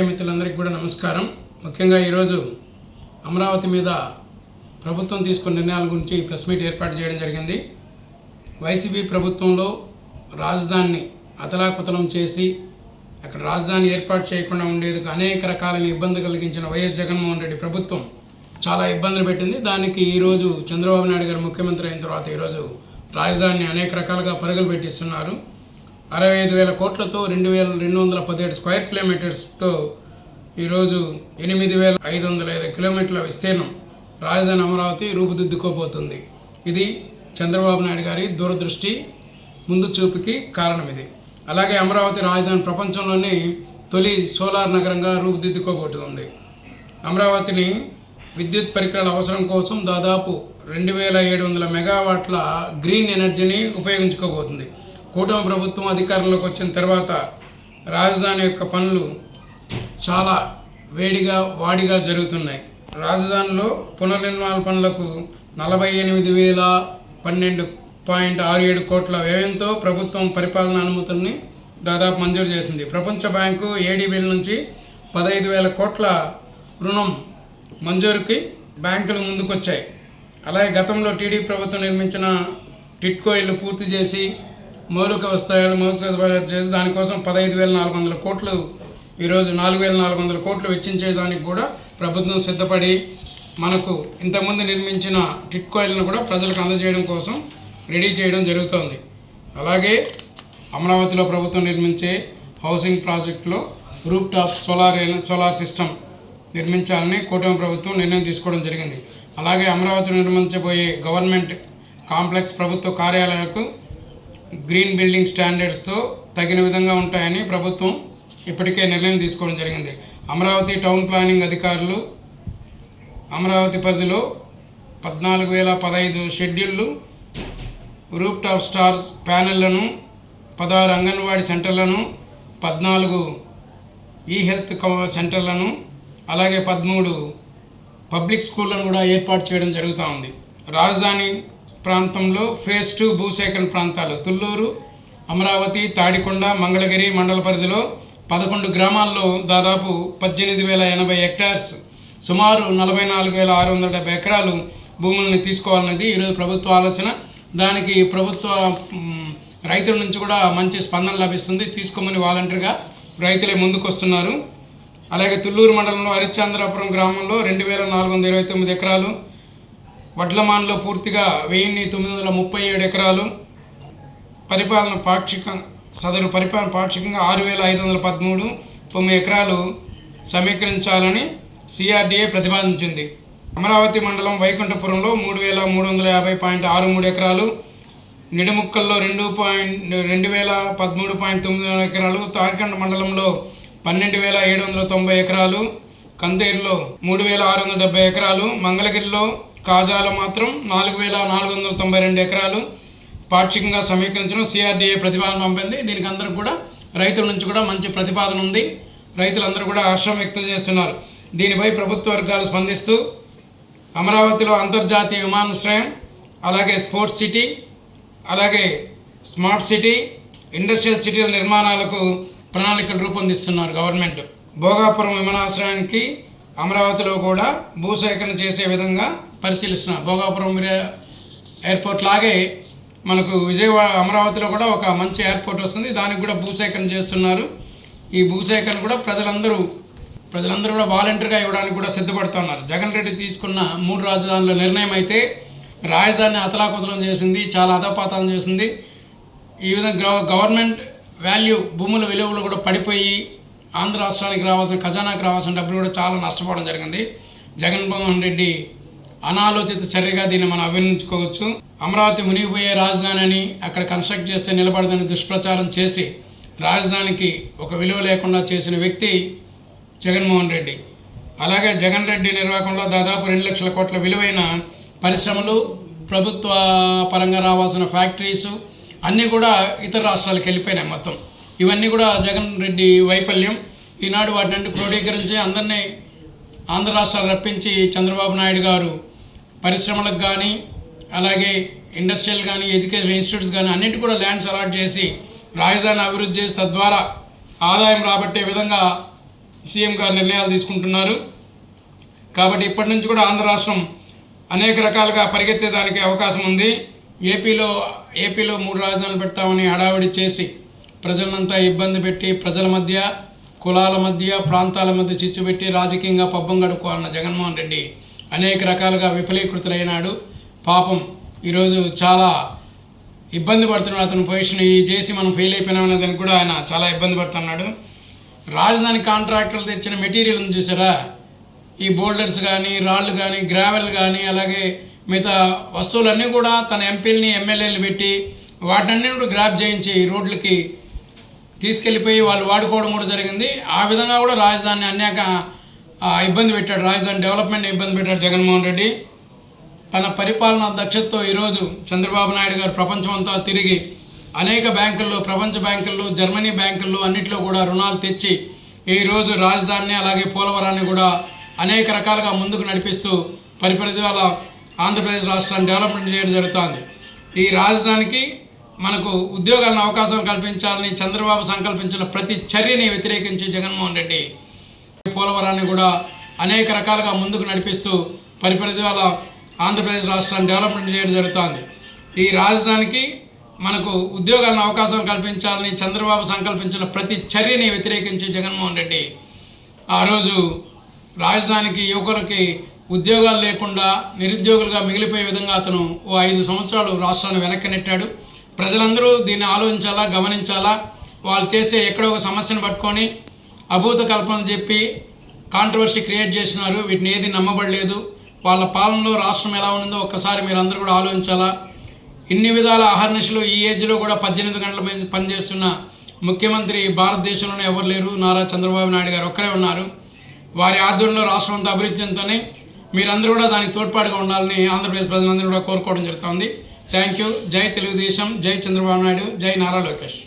పాత్రికేయ మిత్రులందరికీ కూడా నమస్కారం. ముఖ్యంగా ఈరోజు అమరావతి మీద ప్రభుత్వం తీసుకున్న నిర్ణయాల గురించి ప్రెస్ మీట్ ఏర్పాటు చేయడం జరిగింది. వైసీపీ ప్రభుత్వంలో రాజధానిని అతలాకుతలం చేసి అక్కడ రాజధాని ఏర్పాటు చేయకుండా ఉండేందుకు అనేక రకాలైన ఇబ్బంది కలిగించిన వైఎస్ జగన్మోహన్ రెడ్డి ప్రభుత్వం చాలా ఇబ్బందులు పెట్టింది. దానికి ఈరోజు చంద్రబాబు నాయుడు గారు ముఖ్యమంత్రి అయిన తర్వాత ఈరోజు రాజధానిని అనేక రకాలుగా పరుగులు పెట్టిస్తున్నారు. అరవై ఐదు వేల కోట్లతో రెండు వేల రెండు వందల పదిహేడు స్క్వేర్ కిలోమీటర్స్తో ఈరోజు ఎనిమిది వేల ఐదు వందల ఐదు కిలోమీటర్ల విస్తీర్ణం రాజధాని అమరావతి రూపుదిద్దుకోబోతుంది. ఇది చంద్రబాబు నాయుడు గారి దూరదృష్టి ముందు చూపుకి కారణం ఇది. అలాగే అమరావతి రాజధాని ప్రపంచంలోనే తొలి సోలార్ నగరంగా రూపుదిద్దుకోబోతుంది. అమరావతిని విద్యుత్ పరికరాల అవసరం కోసం దాదాపు రెండు వేల ఏడు వందల మెగావాట్ల గ్రీన్ ఎనర్జీని ఉపయోగించుకోబోతుంది. కూటమి ప్రభుత్వం అధికారంలోకి వచ్చిన తర్వాత రాజధాని యొక్క పనులు చాలా వేడిగా వాడిగా జరుగుతున్నాయి. రాజధానిలో పునర్నిర్మాణ పనులకు నలభై ఎనిమిది వేల పన్నెండు పాయింట్ ఆరు ఏడు కోట్ల వ్యయంతో ప్రభుత్వం పరిపాలన అనుమతుల్ని దాదాపు మంజూరు చేసింది. ప్రపంచ బ్యాంకు ఏడీబీల నుంచి పదహైదు వేల కోట్ల రుణం మంజూరుకి బ్యాంకులు ముందుకొచ్చాయి. అలాగే గతంలో టీడీ ప్రభుత్వం నిర్మించిన టిట్కో ఇల్లు పూర్తి చేసి మౌలిక వస్తాయాలు మౌలిక సదుపాయాలు చేసి దానికోసం పదహైదు వేల నాలుగు వందల కోట్లు ఈరోజు నాలుగు వేల నాలుగు వందల కోట్లు వెచ్చించేదానికి కూడా ప్రభుత్వం సిద్ధపడి మనకు ఇంతకుముందు నిర్మించిన టిట్కోయిల్ను కూడా ప్రజలకు అందజేయడం కోసం రెడీ చేయడం జరుగుతోంది. అలాగే అమరావతిలో ప్రభుత్వం నిర్మించే హౌసింగ్ ప్రాజెక్టులో rooftop solar solar system నిర్మించాలని కూటమి ప్రభుత్వం నిర్ణయం తీసుకోవడం జరిగింది. అలాగే అమరావతిలో నిర్మించబోయే గవర్నమెంట్ కాంప్లెక్స్ ప్రభుత్వ కార్యాలయాలకు గ్రీన్ బిల్డింగ్ స్టాండర్డ్స్తో తగిన విధంగా ఉంటాయని ప్రభుత్వం ఇప్పటికే నిర్ణయం తీసుకోవడం జరిగింది. అమరావతి టౌన్ ప్లానింగ్ అధికారులు అమరావతి పరిధిలో పద్నాలుగు వేల పదహైదు షెడ్యూళ్ళు రూప్ టాప్ స్టార్స్ ప్యానెళ్ళను పదహారు అంగన్వాడీ సెంటర్లను పద్నాలుగు ఈ హెల్త్ సెంటర్లను అలాగే పదమూడు పబ్లిక్ స్కూళ్ళను కూడా ఏర్పాటు చేయడం జరుగుతూ ఉంది. రాజధాని ప్రాంతంలో ఫేజ్ టూ భూసేకరణ ప్రాంతాలు తుళ్ళూరు అమరావతి తాడికొండ మంగళగిరి మండల పరిధిలో పదకొండు గ్రామాల్లో దాదాపు పద్దెనిమిది వేల ఎనభై హెక్టార్స్ సుమారు నలభై నాలుగు వేల ఆరు వందల డెబ్బై ఎకరాలు భూములను తీసుకోవాలన్నది ఈరోజు ప్రభుత్వ ఆలోచన. దానికి ప్రభుత్వ రైతుల నుంచి కూడా మంచి స్పందన లభిస్తుంది. తీసుకోమని వాలంటీర్గా రైతులే ముందుకు వస్తున్నారు అలాగే తుళ్ళూరు మండలంలో హరిశ్చంద్రాపురం గ్రామంలో రెండు వేల నాలుగు వందల ఇరవై తొమ్మిది ఎకరాలు వడ్లమాన్లో పూర్తిగా వెయ్యిన్ని తొమ్మిది వందల ముప్పై ఏడు ఎకరాలు. పరిపాలన పాక్షిక సదరు పరిపాలన పాక్షికంగా ఆరు వేల ఐదు వందల పదమూడు తొమ్మిది ఎకరాలు సమీకరించాలని సిఆర్డీఏ ప్రతిపాదించింది. అమరావతి మండలం వైకుంఠపురంలో మూడు వేల మూడు వందల యాభై పాయింట్ ఆరు మూడు ఎకరాలు నిడుముక్కల్లో రెండు పాయింట్ రెండు వేల పదమూడు పాయింట్ తొమ్మిది వందల ఎకరాలు తాడికండ మండలంలో పన్నెండు వేల ఏడు వందల తొంభై ఎకరాలు కందేరులో మూడు వేల ఆరు వందల డెబ్బై ఎకరాలు మంగళగిరిలో కాజాలో మాత్రం నాలుగు వేల నాలుగు వందల తొంభై రెండు ఎకరాలు పాక్షికంగా సమీకరించడం సిఆర్డీఏ ప్రతిపాదన పంపింది. దీనికి అందరూ కూడా రైతుల నుంచి కూడా మంచి ప్రతిపాదన ఉంది. రైతులందరూ కూడా హర్షం వ్యక్తం చేస్తున్నారు. దీనిపై ప్రభుత్వ వర్గాలు స్పందిస్తూ అమరావతిలో అంతర్జాతీయ విమానాశ్రయం అలాగే స్పోర్ట్స్ సిటీ అలాగే స్మార్ట్ సిటీ ఇండస్ట్రియల్ సిటీల నిర్మాణాలకు ప్రణాళికలు రూపొందిస్తున్నారు గవర్నమెంట్. భోగాపురం విమానాశ్రయానికి అమరావతిలో కూడా భూసేకరణ చేసే విధంగా పరిశీలిస్తున్న. భోగాపురం ఎయిర్పోర్ట్ లాగే మనకు విజయవాడ అమరావతిలో కూడా ఒక మంచి ఎయిర్పోర్ట్ వస్తుంది. దానికి కూడా భూసేకరణ చేస్తున్నారు. ఈ భూసేకరణ కూడా ప్రజలందరూ ప్రజలందరూ కూడా వాలంటీర్గా ఇవ్వడానికి కూడా సిద్ధపడుతున్నారు జగన్ రెడ్డి తీసుకున్న మూడు రాజధానుల నిర్ణయం అయితే రాజధాని అతలాకుతలం చేసింది చాలా అధపాతాలం చేసింది. ఈ విధంగా గవర్నమెంట్ వాల్యూ భూముల విలువలు కూడా పడిపోయి ఆంధ్ర రాష్ట్రానికి రావాల్సిన ఖజానాకి రావాల్సిన డబ్బులు కూడా చాలా నష్టపోవడం జరిగింది. జగన్మోహన్ రెడ్డి అనాలోచిత చర్యగా దీన్ని మనం అభినందించుకోవచ్చు. అమరావతి మునిగిపోయే రాజధాని అని అక్కడ కన్స్ట్రక్ట్ చేస్తే నిలబడదని దుష్ప్రచారం చేసి రాజధానికి ఒక విలువ లేకుండా చేసిన వ్యక్తి జగన్మోహన్ రెడ్డి. అలాగే జగన్ రెడ్డి నిర్వాహకంలో దాదాపు రెండు లక్షల కోట్ల విలువైన పరిశ్రమలు ప్రభుత్వ పరంగా రావాల్సిన ఫ్యాక్టరీస్ అన్నీ కూడా ఇతర రాష్ట్రాలకు వెళ్ళిపోయినాయి మొత్తం. ఇవన్నీ కూడా జగన్ రెడ్డి వైఫల్యం. ఈనాడు వాటిని క్రోడీకరించి అందరినీ ఆంధ్ర రాష్ట్రాలు రప్పించి చంద్రబాబు నాయుడు గారు పరిశ్రమలకు కానీ అలాగే ఇండస్ట్రియల్ కానీ ఎడ్యుకేషన్ ఇన్స్టిట్యూట్స్ కానీ అన్నింటి కూడా ల్యాండ్స్ అలాట్ చేసి రాజధాని అభివృద్ధి చేసి తద్వారా ఆదాయం రాబట్టే విధంగా సీఎం గారు నిర్ణయాలు తీసుకుంటున్నారు. కాబట్టి ఇప్పటి నుంచి కూడా ఆంధ్ర రాష్ట్రం అనేక రకాలుగా పరిగెత్తేదానికి అవకాశం ఉంది. ఏపీలో ఏపీలో మూడు రాజధానులు పెడతామని హడావిడి చేసి ప్రజలంతా ఇబ్బంది పెట్టి ప్రజల మధ్య కులాల మధ్య ప్రాంతాల మధ్య చిచ్చుపెట్టి రాజకీయంగా పబ్బం గడుపుకోవాలన్న జగన్మోహన్ రెడ్డి అనేక రకాలుగా విఫలీకృతులైనాడు. పాపం ఈరోజు చాలా ఇబ్బంది పడుతున్నాడు. అతని పొజిషన్ ఈ చేసి మనం ఫెయిల్ అయిపోయినామనే దానికి కూడా ఆయన చాలా ఇబ్బంది పడుతున్నాడు. రాజధాని కాంట్రాక్టర్లు తెచ్చిన మెటీరియల్ ఉంది చూసారా? ఈ బోల్డర్స్ కానీ రాళ్ళు కానీ గ్రావెల్ కానీ అలాగే మిగతా వస్తువులన్నీ కూడా తన ఎంపీలని ఎమ్మెల్యేలు పెట్టి వాటినన్నీ కూడా గ్రాప్ చేయించి రోడ్లకి తీసుకెళ్ళిపోయి వాళ్ళు వాడుకోవడం కూడా జరిగింది. ఆ విధంగా కూడా రాజధాని అనేక ఇబ్బంది పెట్టాడు. రాజధాని డెవలప్మెంట్ ఇబ్బంది పెట్టాడు జగన్మోహన్ రెడ్డి. తన పరిపాలన దక్షతతో ఈరోజు చంద్రబాబు నాయుడు గారు ప్రపంచమంతా తిరిగి అనేక బ్యాంకుల్లో ప్రపంచ బ్యాంకుల్లో జర్మనీ బ్యాంకుల్లో అన్నిట్లో కూడా రుణాలు తెచ్చి ఈరోజు రాజధానిని అలాగే పోలవరాన్ని కూడా అనేక రకాలుగా ముందుకు నడిపిస్తూ పరిపరిధివాల ఆంధ్రప్రదేశ్ రాష్ట్రాన్ని డెవలప్మెంట్ చేయడం జరుగుతోంది. ఈ రాజధానికి మనకు ఉద్యోగాలను అవకాశం కల్పించాలని చంద్రబాబు సంకల్పించిన ప్రతి చర్యని వ్యతిరేకించి జగన్మోహన్ రెడ్డి పోలవరాన్ని కూడా అనేక రకాలుగా ముందుకు నడిపిస్తూ పరిపరిధివాల ఆంధ్రప్రదేశ్ రాష్ట్రాన్ని డెవలప్మెంట్ చేయడం జరుగుతోంది. ఈ రాజధానికి మనకు ఉద్యోగాలను అవకాశం కల్పించాలని చంద్రబాబు సంకల్పించిన ప్రతి చర్యని వ్యతిరేకించి జగన్మోహన్ రెడ్డి ఆ రోజు రాజధానికి యువకులకి ఉద్యోగాలు లేకుండా నిరుద్యోగులుగా మిగిలిపోయే విధంగా అతను ఓ ఐదు సంవత్సరాలు రాష్ట్రాన్ని వెనక్కి నెట్టాడు ప్రజలందరూ దీన్ని ఆలోచించాలా గమనించాలా? వాళ్ళు చేసే ఎక్కడో ఒక సమస్యను పట్టుకొని అభూత కల్పనలు చెప్పి కాంట్రవర్సీ క్రియేట్ చేసినారు. వీటిని ఏది నమ్మబడలేదు. వాళ్ళ పాలనలో రాష్ట్రం ఎలా ఉందో ఒక్కసారి మీరు అందరూ కూడా ఆలోచించాలా? ఇన్ని విధాల అహర్నిశలు ఈ ఏజ్లో కూడా పద్దెనిమిది గంటల మీద పనిచేస్తున్న ముఖ్యమంత్రి భారతదేశంలోనే ఎవరు లేరు? నారా చంద్రబాబు నాయుడు గారు ఒక్కరే ఉన్నారు. వారి ఆధ్వర్యంలో రాష్ట్రం అంతా అభివృద్ధి చెందుతూనే మీరందరూ కూడా దానికి తోడ్పాటుగా ఉండాలని ఆంధ్రప్రదేశ్ ప్రజలందరూ కూడా కోరుకోవడం జరుగుతుంది. థ్యాంక్ యూ జై తెలుగుదేశం. జై చంద్రబాబు నాయుడు. జై నారా లోకేష్.